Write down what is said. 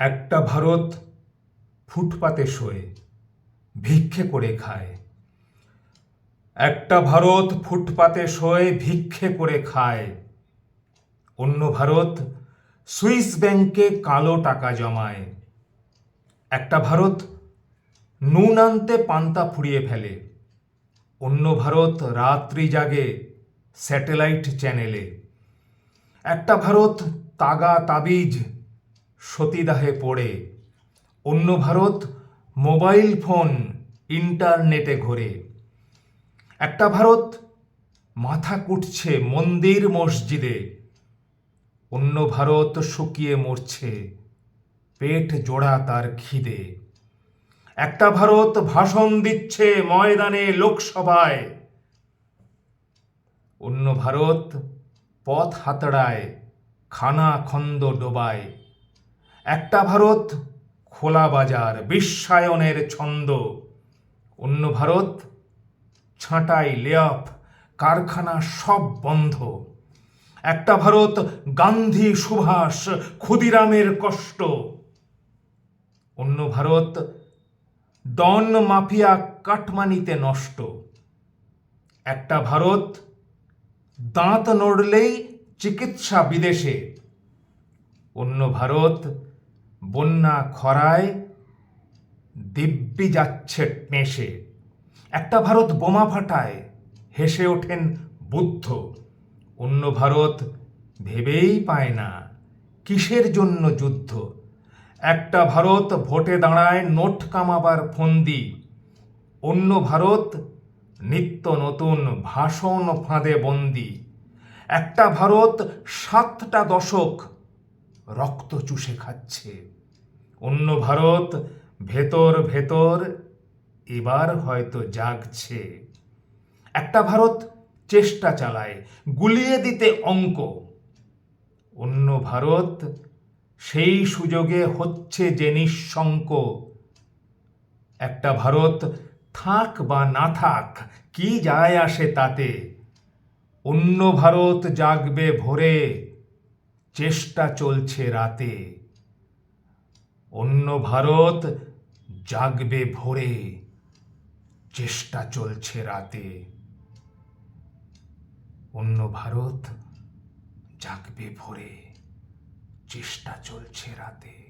একটা ভারত ফুটপাতে শোয়ে, ভিক্ষে করে খায়। একটা ভারত ফুটপাতে শোয়ে, ভিক্ষে করে খায়। অন্য ভারত সুইস ব্যাংকে কালো টাকা জমায়। একটা ভারত নুন আনতে পান্তা ফুরিয়ে ফেলে। অন্য ভারত রাত্রি জাগে স্যাটেলাইট চ্যানেলে। একটা ভারত তাগা তাবিজ সতীদাহে পড়ে। অন্য ভারত মোবাইল ফোন, ইন্টারনেটে ঘোরে। একটা ভারত মাথা কুটছে মন্দির মসজিদে। অন্য ভারত শুকিয়ে মরছে পেট জোড়া তার খিদে। একটা ভারত ভাষণ দিচ্ছে ময়দানে লোকসভায়। অন্য ভারত পথ হাতড়ায়, খানা খন্দ ডোবায়। একটা ভারত, খোলা বাজার, বিশ্বায়নের ছন্দ। অন্য ভারত, ছাঁটাই লেয়াফ কারখানা সব বন্ধ। একটা ভারত, গান্ধী সুভাষ, ক্ষুদিরামের কষ্ট। অন্য ভারত, ডন মাফিয়া কাটমানিতে নষ্ট। একটা ভারত, দাঁত নড়লেই চিকিৎসা বিদেশে। অন্য ভারত বন্যা খরায় দিব্যি যাচ্ছে টেসে একটা ভারত বোমা ফাটায়, হেসে ওঠেন বুদ্ধ। অন্য ভারত ভেবেই পায় না কিসের জন্য যুদ্ধ। একটা ভারত ভোটে দাঁড়ায় নোট কামাবার ফন্দি। অন্য ভারত নিত্য নতুন ভাষণ ফাঁদে বন্দি। একটা ভারত সাতটা দশক রক্ত চুষে খাচ্ছে। অন্য ভারত, ভেতর ভেতর এবার হয়তো জাগছে। একটা ভারত চেষ্টা চালায়, গুলিয়ে দিতে অঙ্ক। অন্য ভারত সেই সুযোগে হচ্ছে যে নিঃশঙ্ক। একটা ভারত থাক বা না থাক, কি যায় আসে তাতে? অন্য ভারত জাগবে ভোরে। চেষ্টা চলছে রাতে। অন্য ভারত জাগবে ভোরে। চেষ্টা চলছে রাতে। অন্য ভারত জাগবে ভোরে। চেষ্টা চলছে রাতে।